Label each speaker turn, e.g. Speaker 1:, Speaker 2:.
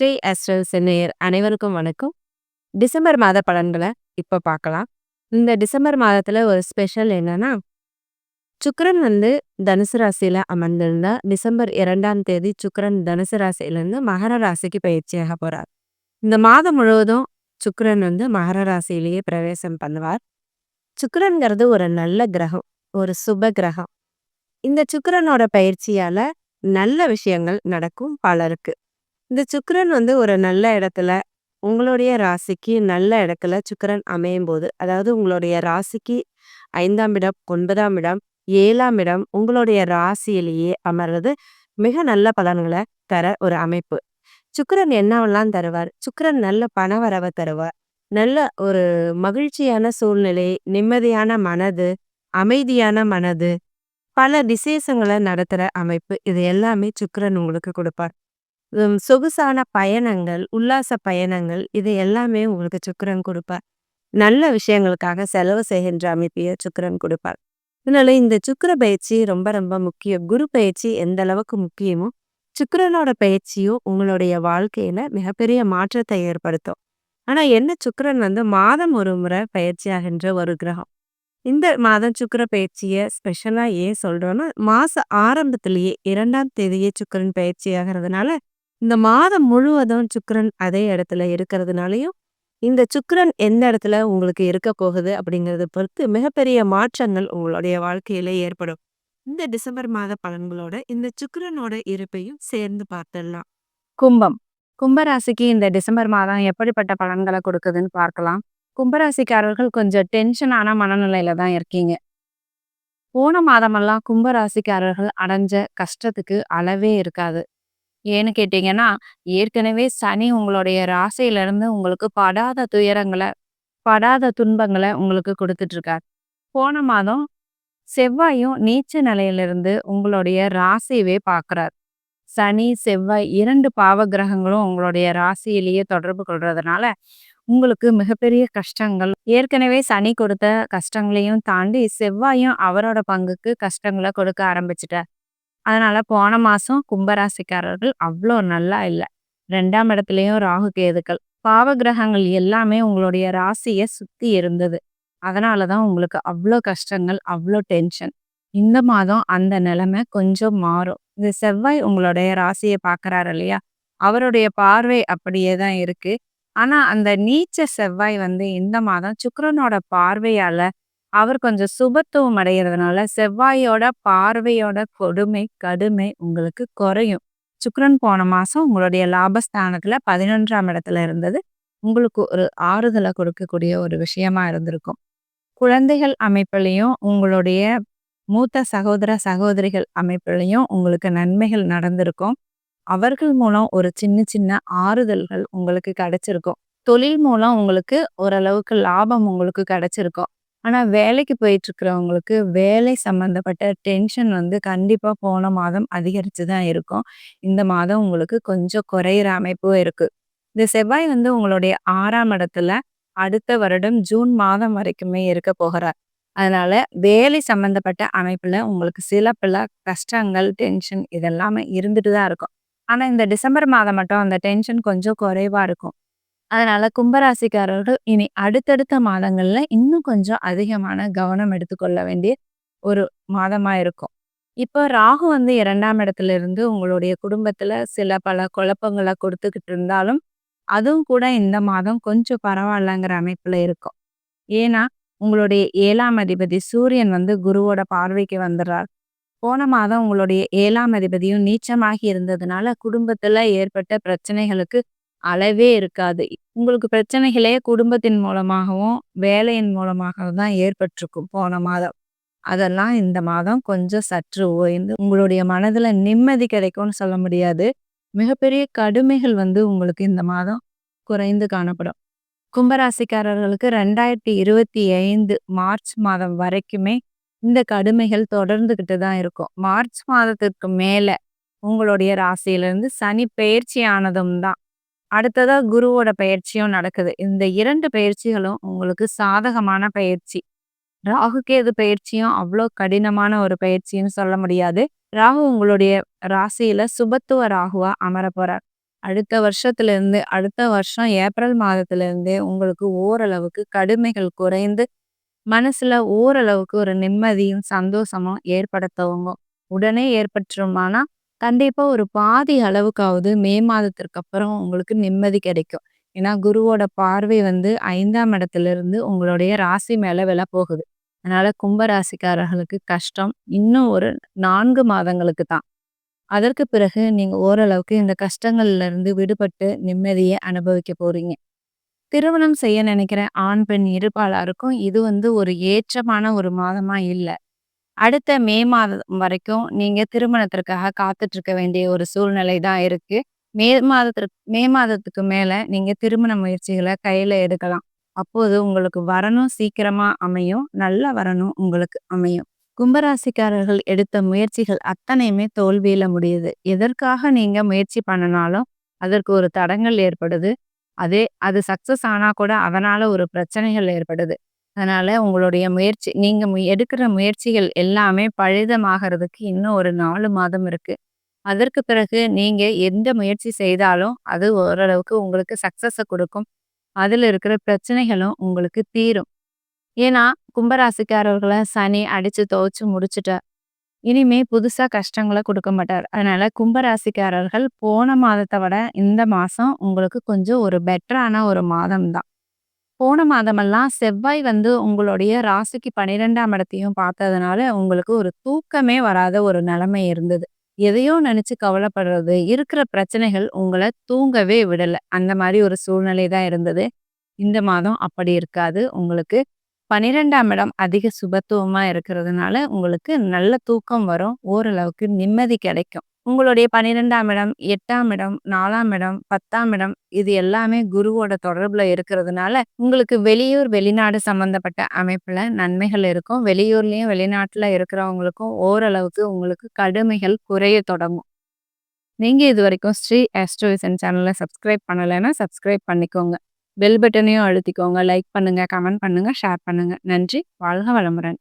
Speaker 1: ஸ்ரீ அஸ்ரல் சென்னையர் அனைவருக்கும் வணக்கம். டிசம்பர் மாத பலன்களை இப்போ பார்க்கலாம். இந்த டிசம்பர் மாதத்துல ஒரு ஸ்பெஷல் என்னன்னா சுக்கரன் வந்து தனுசு ராசியில் அமர்ந்திருந்தா டிசம்பர் இரண்டாம் தேதி சுக்கரன் தனுசு ராசியிலேருந்து மகர ராசிக்கு பயிற்சியாக போறார். இந்த மாதம் முழுவதும் சுக்கரன் வந்து மகர ராசியிலேயே பிரவேசம் பண்ணுவார். சுக்கரன்கிறது ஒரு நல்ல கிரகம் ஒரு சுப கிரகம். இந்த சுக்கரனோட பயிற்சியால நல்ல விஷயங்கள் நடக்கும் பலருக்கு. இந்த சுக்கரன் வந்து ஒரு நல்ல இடத்துல உங்களுடைய ராசிக்கு நல்ல இடத்துல சுக்கிரன் அமையும் போது அதாவது உங்களுடைய ராசிக்கு ஐந்தாம் இடம் ஒன்பதாம் இடம் ஏழாம் இடம் உங்களுடைய ராசியிலேயே அமர்றது மிக நல்ல பலன்களை தர ஒரு அமைப்பு. சுக்கரன் என்னவெல்லாம் தருவார்? சுக்கரன் நல்ல பணவரவை தருவார். நல்ல ஒரு மகிழ்ச்சியான சூழ்நிலை நிம்மதியான மனது அமைதியான மனது பல விசேஷங்களை நடத்துகிற அமைப்பு. இது எல்லாமே சுக்கரன் உங்களுக்கு கொடுப்பார். சொகுசான பயணங்கள் உல்லாச பயணங்கள் இது எல்லாமே உங்களுக்கு சுக்கிரன் கொடுப்பார் நல்ல விஷயங்களுக்காக செலவு செய்கின்ற அமைப்பையே சுக்கிரன் கொடுப்பார். அதனால இந்த சுக்கிர பயிற்சி ரொம்ப ரொம்ப முக்கியம். குரு பயிற்சி எந்த அளவுக்கு முக்கியமோ சுக்கிரனோட பயிற்சியும் உங்களுடைய வாழ்க்கையில மிகப்பெரிய மாற்றத்தை ஏற்படுத்தும். ஆனா என்ன சுக்கிரன் வந்து மாதம் ஒரு முறை பயிற்சியாகின்ற ஒரு கிரகம்? இந்த மாதம் சுக்கிர பயிற்சியை ஸ்பெஷலா ஏன் சொல்றோம்னா மாச ஆரம்பத்திலேயே இரண்டாம் தேதியே சுக்கிரன் பயிற்சி ஆகிறதுனால இந்த மாதம் முழுவதும் சுக்கரன் அதே இடத்துல இருக்கிறதுனாலையும் இந்த சுக்கரன் எந்த இடத்துல உங்களுக்கு இருக்க போகுது அப்படிங்கிறத பொறுத்து மிகப்பெரிய மாற்றங்கள் உங்களுடைய வாழ்க்கையில ஏற்படும். இந்த டிசம்பர் மாத பலன்களோட இந்த சுக்கிரனோட இருப்பையும் சேர்ந்து பார்த்துடலாம். கும்பம். கும்பராசிக்கு இந்த டிசம்பர் மாதம் எப்படிப்பட்ட பலன்களை கொடுக்குதுன்னு பார்க்கலாம். கும்பராசிக்காரர்கள் கொஞ்சம் டென்ஷனான மனநிலையில தான் இருக்கீங்க. போன மாதமெல்லாம் கும்பராசிக்காரர்கள் அடைஞ்ச கஷ்டத்துக்கு அளவே இருக்காது. ஏன்னு கேட்டீங்கன்னா ஏற்கனவே சனி உங்களுடைய ராசியிலருந்து உங்களுக்கு படாத துயரங்களை படாத துன்பங்களை உங்களுக்கு கொடுத்துட்ருக்கார். போன மாதம் செவ்வாயும் நீச்ச நிலையிலிருந்து உங்களுடைய ராசியவே பார்க்குறார். சனி செவ்வாய் இரண்டு பாவ கிரகங்களும் உங்களுடைய ராசியிலேயே தொடர்பு கொள்றதுனால உங்களுக்கு மிகப்பெரிய கஷ்டங்கள். ஏற்கனவே சனி கொடுத்த கஷ்டங்களையும் தாண்டி செவ்வாயும் அவரோட பங்குக்கு கஷ்டங்களை கொடுக்க ஆரம்பிச்சிட்டார். அதனால போன மாசம் கும்பராசிக்காரர்கள் அவ்வளோ நல்லா இல்லை. ரெண்டாம் இடத்துலையும் ராகு கேதுக்கள். பாவ கிரகங்கள் எல்லாமே உங்களுடைய ராசியை சுத்தி இருந்தது. அதனாலதான் உங்களுக்கு அவ்வளோ கஷ்டங்கள் அவ்வளோ டென்ஷன். இந்த மாதம் அந்த நிலைமை கொஞ்சம் மாறும். இந்த செவ்வாய் உங்களுடைய ராசியை பார்க்குறாரு இல்லையா? அவருடைய பார்வை அப்படியே தான் இருக்கு. ஆனா அந்த நீச்ச செவ்வாய் வந்து இந்த மாதம் சுக்கரனோட பார்வையால அவர் கொஞ்சம் சுபத்துவம் அடைகிறதுனால செவ்வாயோட பார்வையோட கொடுமை கடுமை உங்களுக்கு குறையும். சுக்ரன் போன மாதம் உங்களுடைய லாபஸ்தானத்தில் பதினொன்றாம் இடத்துல இருந்தது. உங்களுக்கு ஒரு ஆறுதலை கொடுக்கக்கூடிய ஒரு விஷயமா இருந்திருக்கும். குழந்தைகள் அமைப்பிலையும் உங்களுடைய மூத்த சகோதர சகோதரிகள் அமைப்பிலையும் உங்களுக்கு நன்மைகள் நடந்திருக்கும். அவர்கள் மூலம் ஒரு சின்ன சின்ன ஆறுதல்கள் உங்களுக்கு கிடைச்சிருக்கும். தொழில் மூலம் உங்களுக்கு ஓரளவுக்கு லாபம் உங்களுக்கு கிடைச்சிருக்கும். ஆனால் வேலைக்கு போயிட்டுருக்கிறவங்களுக்கு வேலை சம்மந்தப்பட்ட டென்ஷன் வந்து கண்டிப்பாக போன மாதம் அதிகரிச்சு தான் இருக்கும். இந்த மாதம் உங்களுக்கு கொஞ்சம் குறையிற அமைப்பும் இருக்குது இந்த செவ்வாய் வந்து உங்களுடைய ஆறாம் இடத்துல அடுத்த வருடம் ஜூன் மாதம் வரைக்குமே இருக்க போகிறார். அதனால வேலை சம்மந்தப்பட்ட அமைப்பில் உங்களுக்கு சில பல கஷ்டங்கள் டென்ஷன் இதெல்லாமே இருந்துட்டு தான் இருக்கும். ஆனால் இந்த டிசம்பர் மாதம் மட்டும் அந்த டென்ஷன் கொஞ்சம் குறைவாக இருக்கும். அதனால கும்பராசிக்காரர்கள் இனி அடுத்தடுத்த மாதங்கள்ல இன்னும் கொஞ்சம் அதிகமான கவனம் எடுத்துக்கொள்ள வேண்டிய ஒரு மாதமா இருக்கும். இப்போ ராகு வந்து இரண்டாம் இடத்துல இருந்து உங்களுடைய குடும்பத்துல சில பல குழப்பங்களை கொடுத்துக்கிட்டு இருந்தாலும் அதுவும் கூட இந்த மாதம் கொஞ்சம் பரவாயில்லங்கிற அமைப்புல இருக்கும். ஏன்னா உங்களுடைய ஏழாம் அதிபதி சூரியன் வந்து குருவோட பார்வைக்கு வந்துடுறார். போன மாதம் உங்களுடைய ஏழாம் அதிபதியும் நீச்சமாகி இருந்ததுனால குடும்பத்துல ஏற்பட்ட பிரச்சனைகளுக்கு அளவே இருக்காது. உங்களுக்கு பிரச்சனைகளே குடும்பத்தின் மூலமாகவும் வேலையின் மூலமாகவும் தான் ஏற்பட்டிருக்கும் போன மாதம். அதெல்லாம் இந்த மாதம் கொஞ்சம் சற்று ஓய்ந்து உங்களுடைய மனதில் நிம்மதி கிடைக்கும்னு சொல்ல முடியாது. மிகப்பெரிய கடுமைகள் வந்து உங்களுக்கு இந்த மாதம் குறைந்து காணப்படும். கும்பராசிக்காரர்களுக்கு ரெண்டாயிரத்தி இருபத்தி ஐந்து மார்ச் மாதம் வரைக்குமே இந்த கடுமைகள் தொடர்ந்துக்கிட்டு தான் இருக்கும். மார்ச் மாதத்திற்கு மேலே உங்களுடைய ராசியிலிருந்து சனி பயிற்சி ஆனதும் தான். அடுத்ததாக குருவோட பயிற்சியும் நடக்குது. இந்த இரண்டு பயிற்சிகளும் உங்களுக்கு சாதகமான பயிற்சி. ராகு பயிற்சியும் அவ்வளோ கடினமான ஒரு பயிற்சின்னு சொல்ல முடியாது. ராகு உங்களுடைய ராசியில சுபத்துவ ராகுவா அமர போறார். அடுத்த வருஷத்துலேருந்து அடுத்த வருஷம் ஏப்ரல் மாதத்துலேருந்தே உங்களுக்கு ஓரளவுக்கு கடுமைகள் குறைந்து மனசுல ஓரளவுக்கு ஒரு நிம்மதியும் சந்தோஷமும் ஏற்பட துவங்கும். உடனே ஏற்பட்டுருமானா கண்டிப்பா ஒரு பாதி அளவுக்காவது மே மாதத்திற்கு அப்புறம் உங்களுக்கு நிம்மதி கிடைக்கும். ஏன்னா குருவோட பார்வை வந்து ஐந்தாம் இடத்திலிருந்து உங்களுடைய ராசி மேல வில போகுது. அதனால கும்ப ராசிக்காரர்களுக்கு கஷ்டம் இன்னும் ஒரு நான்கு மாதங்களுக்கு தான். அதற்கு பிறகு நீங்க ஓரளவுக்கு இந்த கஷ்டங்கள்ல இருந்து விடுபட்டு நிம்மதியை அனுபவிக்க போறீங்க. திருமணம் செய்ய நினைக்கிற ஆண் பெண் இருபாலாருக்கும் இது வந்து ஒரு ஏற்றமான ஒரு மாதமா இல்ல. அடுத்த மே மாதம் வரைக்கும் நீங்க திருமணத்திற்காக காத்துட்டு இருக்க வேண்டிய ஒரு சூழ்நிலை தான் இருக்கு. மே மாதத்திற்கு மே மாதத்துக்கு மேல நீங்க திருமண முயற்சிகளை கையில எடுக்கலாம். அப்போது உங்களுக்கு வரணும் சீக்கிரமா அமையும் நல்ல வரணும் உங்களுக்கு அமையும். கும்பராசிக்காரர்கள் எடுத்த முயற்சிகள் அத்தனையுமே தோல்வியில முடியுது. எதற்காக நீங்க முயற்சி பண்ணனாலும் அதற்கு ஒரு தடங்கள் ஏற்படுது. அதே அது சக்சஸ் ஆனா கூட அதனால ஒரு பிரச்சனைகள் ஏற்படுது. அதனால் உங்களுடைய முயற்சி நீங்கள் மு- எடுக்கிற முயற்சிகள் எல்லாமே பழிதமாகறதுக்கு இன்னும் ஒரு நாலு மாதம் இருக்குது அதற்கு பிறகு நீங்கள் எந்த முயற்சி செய்தாலும் அது ஓரளவுக்கு உங்களுக்கு சக்ஸஸை கொடுக்கும். அதில் இருக்கிற பிரச்சனைகளும் உங்களுக்கு தீரும். ஏன்னா கும்பராசிக்காரர்களை சனி அடித்து துவைச்சு முடிச்சுட்டார் இனிமே புதுசாக கஷ்டங்களை கொடுக்க மாட்டார். அதனால் கும்பராசிக்காரர்கள் போன மாதத்தை விட இந்த மாதம் உங்களுக்கு கொஞ்சம் ஒரு பெட்டரான ஒரு மாதம் தான். போன மாதமெல்லாம் செவ்வாய் வந்து உங்களுடைய ராசிக்கு பன்னிரெண்டாம் இடத்தையும் பார்த்ததுனால உங்களுக்கு ஒரு தூக்கமே வராத ஒரு நிலைமை இருந்தது. எதையோ நினைச்சு கவலைப்படுறது இருக்கிற பிரச்சனைகள் உங்களை தூங்கவே விடலை. அந்த மாதிரி ஒரு சூழ்நிலை தான் இருந்தது. இந்த மாதம் அப்படி இருக்காது. உங்களுக்கு பன்னிரெண்டாம் இடம் அதிக சுபத்துவமா இருக்கிறதுனால உங்களுக்கு நல்ல தூக்கம் வரும். ஓரளவுக்கு நிம்மதி கிடைக்கும். உங்களுடைய பன்னிரெண்டாம் இடம் எட்டாம் இடம் நாலாம் இடம் பத்தாம் இடம் இது எல்லாமே குருவோட தொடர்புல இருக்கிறதுனால உங்களுக்கு வெளியூர் வெளிநாடு சம்பந்தப்பட்ட அமைப்புல நன்மைகள் இருக்கும். வெளியூர்லயும் வெளிநாட்டுல இருக்கிறவங்களுக்கும் ஓரளவுக்கு உங்களுக்கு கடுமைகள் குறைய தொடங்கும். நீங்க இது வரைக்கும் ஸ்ரீ ஆஸ்ட்ரோவிசன் சேனலை சப்ஸ்கிரைப் பண்ணலைன்னா சப்ஸ்கிரைப் பண்ணிக்கோங்க. பெல் பட்டனையும் அழுத்திக்கோங்க. லைக் பண்ணுங்க கமெண்ட் பண்ணுங்க ஷேர் பண்ணுங்க. நன்றி. வாழ்க வளமுடன்.